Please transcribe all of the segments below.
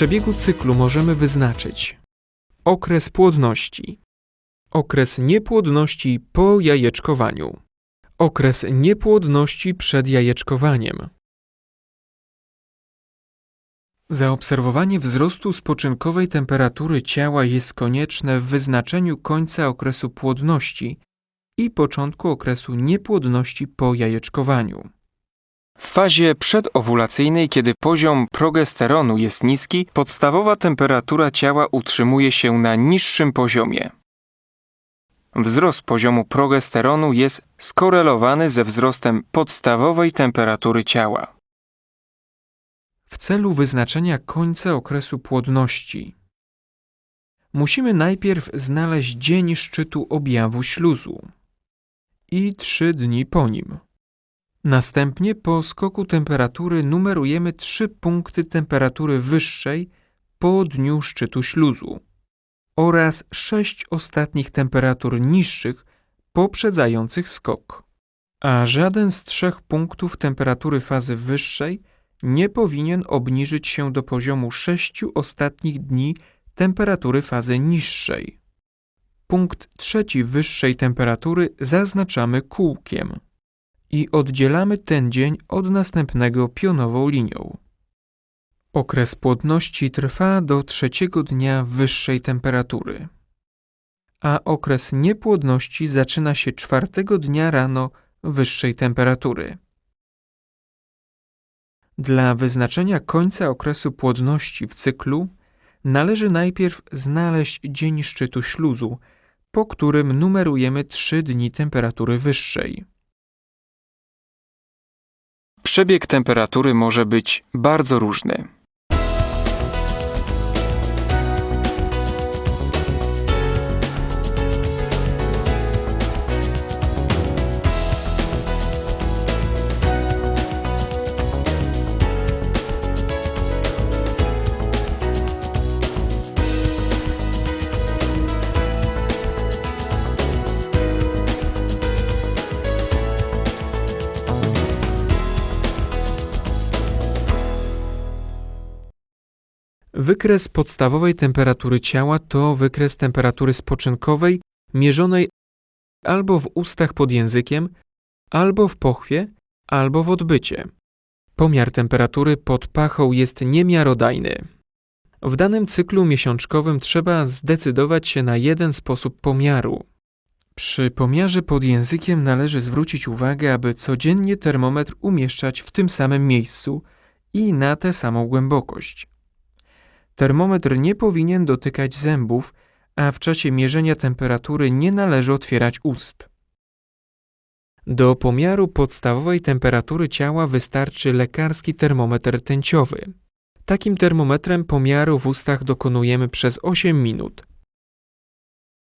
przebiegu cyklu możemy wyznaczyć okres płodności, okres niepłodności po jajeczkowaniu, okres niepłodności przed jajeczkowaniem. Zaobserwowanie wzrostu spoczynkowej temperatury ciała jest konieczne w wyznaczeniu końca okresu płodności i początku okresu niepłodności po jajeczkowaniu. W fazie przedowulacyjnej, kiedy poziom progesteronu jest niski, podstawowa temperatura ciała utrzymuje się na niższym poziomie. Wzrost poziomu progesteronu jest skorelowany ze wzrostem podstawowej temperatury ciała. W celu wyznaczenia końca okresu płodności musimy najpierw znaleźć dzień szczytu objawu śluzu i trzy dni po nim. Następnie po skoku temperatury numerujemy trzy punkty temperatury wyższej po dniu szczytu śluzu oraz sześć ostatnich temperatur niższych poprzedzających skok. A żaden z trzech punktów temperatury fazy wyższej nie powinien obniżyć się do poziomu sześciu ostatnich dni temperatury fazy niższej. Punkt trzeci wyższej temperatury zaznaczamy kółkiem i oddzielamy ten dzień od następnego pionową linią. Okres płodności trwa do trzeciego dnia wyższej temperatury, a okres niepłodności zaczyna się czwartego dnia rano wyższej temperatury. Dla wyznaczenia końca okresu płodności w cyklu należy najpierw znaleźć dzień szczytu śluzu, po którym numerujemy trzy dni temperatury wyższej. Przebieg temperatury może być bardzo różny. Wykres podstawowej temperatury ciała to wykres temperatury spoczynkowej mierzonej albo w ustach pod językiem, albo w pochwie, albo w odbycie. Pomiar temperatury pod pachą jest niemiarodajny. W danym cyklu miesiączkowym trzeba zdecydować się na jeden sposób pomiaru. Przy pomiarze pod językiem należy zwrócić uwagę, aby codziennie termometr umieszczać w tym samym miejscu i na tę samą głębokość. Termometr nie powinien dotykać zębów, a w czasie mierzenia temperatury nie należy otwierać ust. Do pomiaru podstawowej temperatury ciała wystarczy lekarski termometr tęciowy. Takim termometrem pomiaru w ustach dokonujemy przez 8 minut.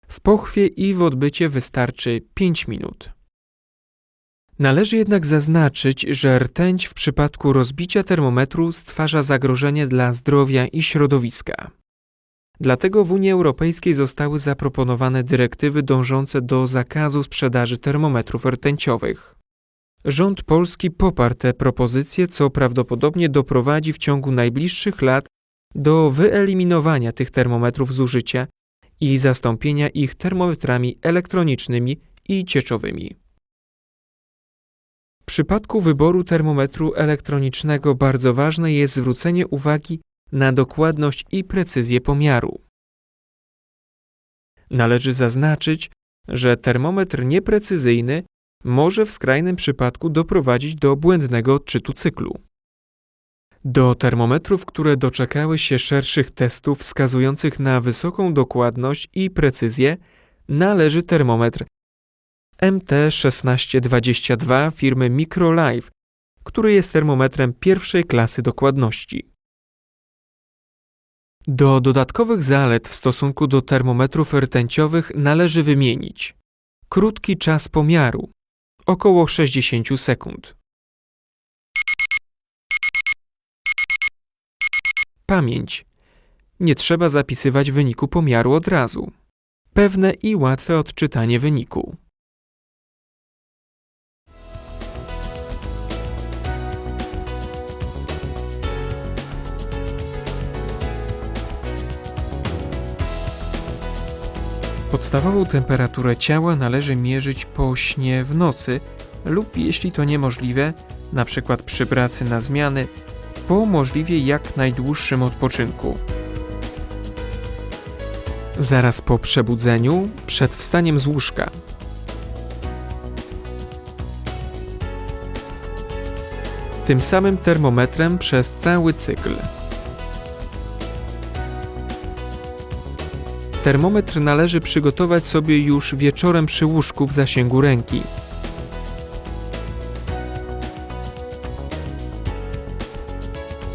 W pochwie i w odbycie wystarczy 5 minut. Należy jednak zaznaczyć, że rtęć w przypadku rozbicia termometru stwarza zagrożenie dla zdrowia i środowiska. Dlatego w Unii Europejskiej zostały zaproponowane dyrektywy dążące do zakazu sprzedaży termometrów rtęciowych. Rząd polski poparł te propozycje, co prawdopodobnie doprowadzi w ciągu najbliższych lat do wyeliminowania tych termometrów z użycia i zastąpienia ich termometrami elektronicznymi i cieczowymi. Przypadku wyboru termometru elektronicznego bardzo ważne jest zwrócenie uwagi na dokładność i precyzję pomiaru. Należy zaznaczyć, że termometr nieprecyzyjny może w skrajnym przypadku doprowadzić do błędnego odczytu cyklu. Do termometrów, które doczekały się szerszych testów wskazujących na wysoką dokładność i precyzję, należy termometr MT1622 firmy Microlife, który jest termometrem pierwszej klasy dokładności. Do dodatkowych zalet w stosunku do termometrów rtęciowych należy wymienić krótki czas pomiaru około 60 sekund. Pamięć. Nie trzeba zapisywać wyniku pomiaru od razu. Pewne i łatwe odczytanie wyniku. Podstawową temperaturę ciała należy mierzyć po śnie w nocy lub jeśli to niemożliwe, przykład przy pracy na zmiany, po możliwie jak najdłuższym odpoczynku. Zaraz po przebudzeniu, przed wstaniem z łóżka. Tym samym termometrem przez cały cykl. Termometr należy przygotować sobie już wieczorem przy łóżku w zasięgu ręki.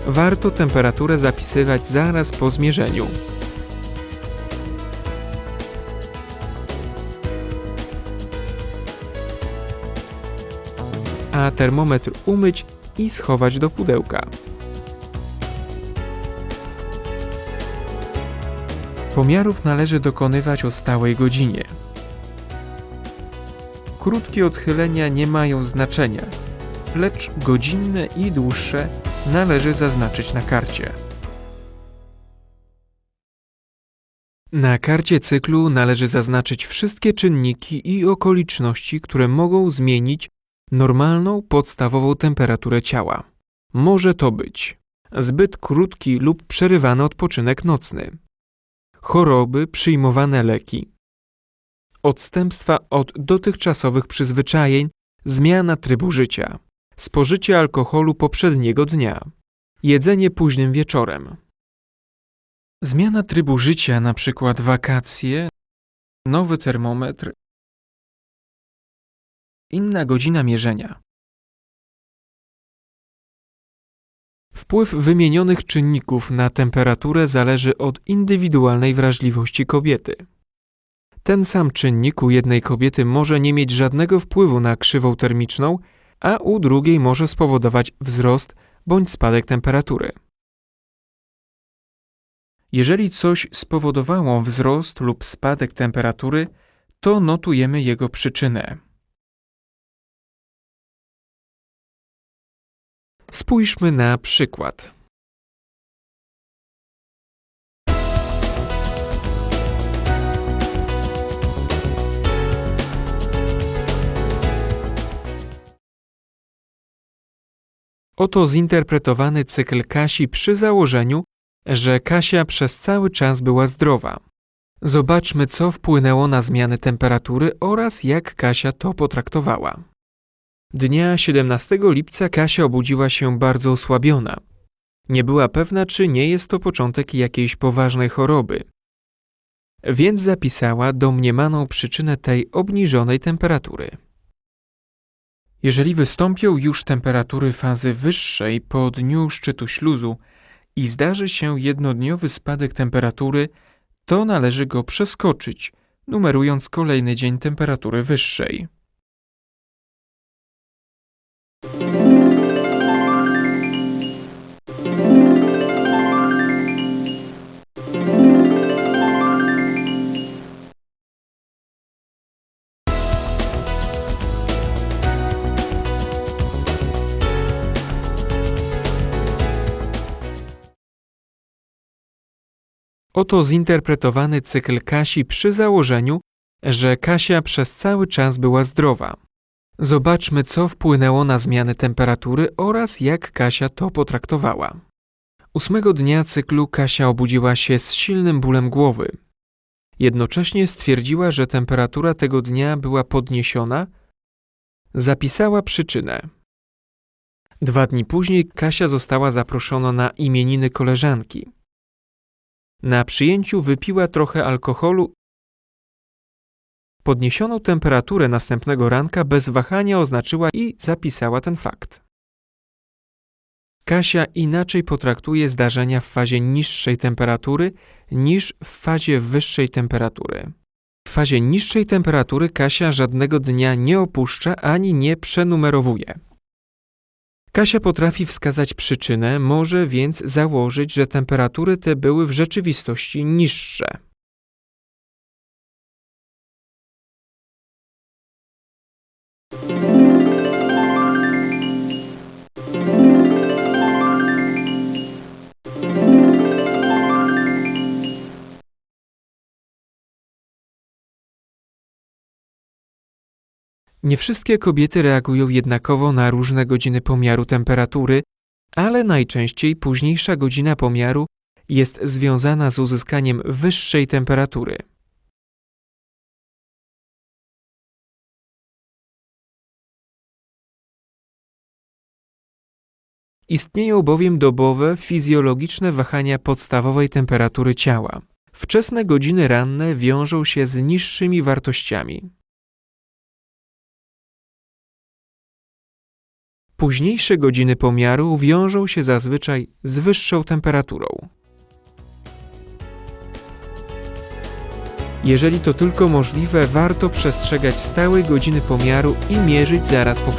Warto temperaturę zapisywać zaraz po zmierzeniu. A termometr umyć i schować do pudełka. Pomiarów należy dokonywać o stałej godzinie. Krótkie odchylenia nie mają znaczenia, lecz godzinne i dłuższe należy zaznaczyć na karcie. Na karcie cyklu należy zaznaczyć wszystkie czynniki i okoliczności, które mogą zmienić normalną podstawową temperaturę ciała. Może to być zbyt krótki lub przerywany odpoczynek nocny, choroby, przyjmowane leki, odstępstwa od dotychczasowych przyzwyczajeń, zmiana trybu życia, spożycie alkoholu poprzedniego dnia, jedzenie późnym wieczorem. Zmiana trybu życia, na przykład wakacje, nowy termometr, inna godzina mierzenia. Wpływ wymienionych czynników na temperaturę zależy od indywidualnej wrażliwości kobiety. Ten sam czynnik u jednej kobiety może nie mieć żadnego wpływu na krzywą termiczną, a u drugiej może spowodować wzrost bądź spadek temperatury. Jeżeli coś spowodowało wzrost lub spadek temperatury, to notujemy jego przyczynę. Spójrzmy na przykład. Oto zinterpretowany cykl Kasi przy założeniu, że Kasia przez cały czas była zdrowa. Zobaczmy, co wpłynęło na zmianę temperatury oraz jak Kasia to potraktowała. Dnia 17 lipca Kasia obudziła się bardzo osłabiona. Nie była pewna, czy nie jest to początek jakiejś poważnej choroby. Więc zapisała domniemaną przyczynę tej obniżonej temperatury. Jeżeli wystąpią już temperatury fazy wyższej po dniu szczytu śluzu i zdarzy się jednodniowy spadek temperatury, to należy go przeskoczyć, numerując kolejny dzień temperatury wyższej. Oto zinterpretowany cykl Kasi przy założeniu, że Kasia przez cały czas była zdrowa. Zobaczmy, co wpłynęło na zmianę temperatury oraz jak Kasia to potraktowała. Ósmego dnia cyklu Kasia obudziła się z silnym bólem głowy. Jednocześnie stwierdziła, że temperatura tego dnia była podniesiona. Zapisała przyczynę. Dwa dni później Kasia została zaproszona na imieniny koleżanki. Na przyjęciu wypiła trochę alkoholu. Podniesioną temperaturę następnego ranka bez wahania oznaczyła i zapisała ten fakt. Kasia inaczej potraktuje zdarzenia w fazie niższej temperatury niż w fazie wyższej temperatury. W fazie niższej temperatury Kasia żadnego dnia nie opuszcza ani nie przenumerowuje. Kasia potrafi wskazać przyczynę, może więc założyć, że temperatury te były w rzeczywistości niższe. Nie wszystkie kobiety reagują jednakowo na różne godziny pomiaru temperatury, ale najczęściej późniejsza godzina pomiaru jest związana z uzyskaniem wyższej temperatury. Istnieją bowiem dobowe, fizjologiczne wahania podstawowej temperatury ciała. Wczesne godziny ranne wiążą się z niższymi wartościami. Późniejsze godziny pomiaru wiążą się zazwyczaj z wyższą temperaturą. Jeżeli to tylko możliwe, warto przestrzegać stałej godziny pomiaru i mierzyć zaraz po przebudzeniu.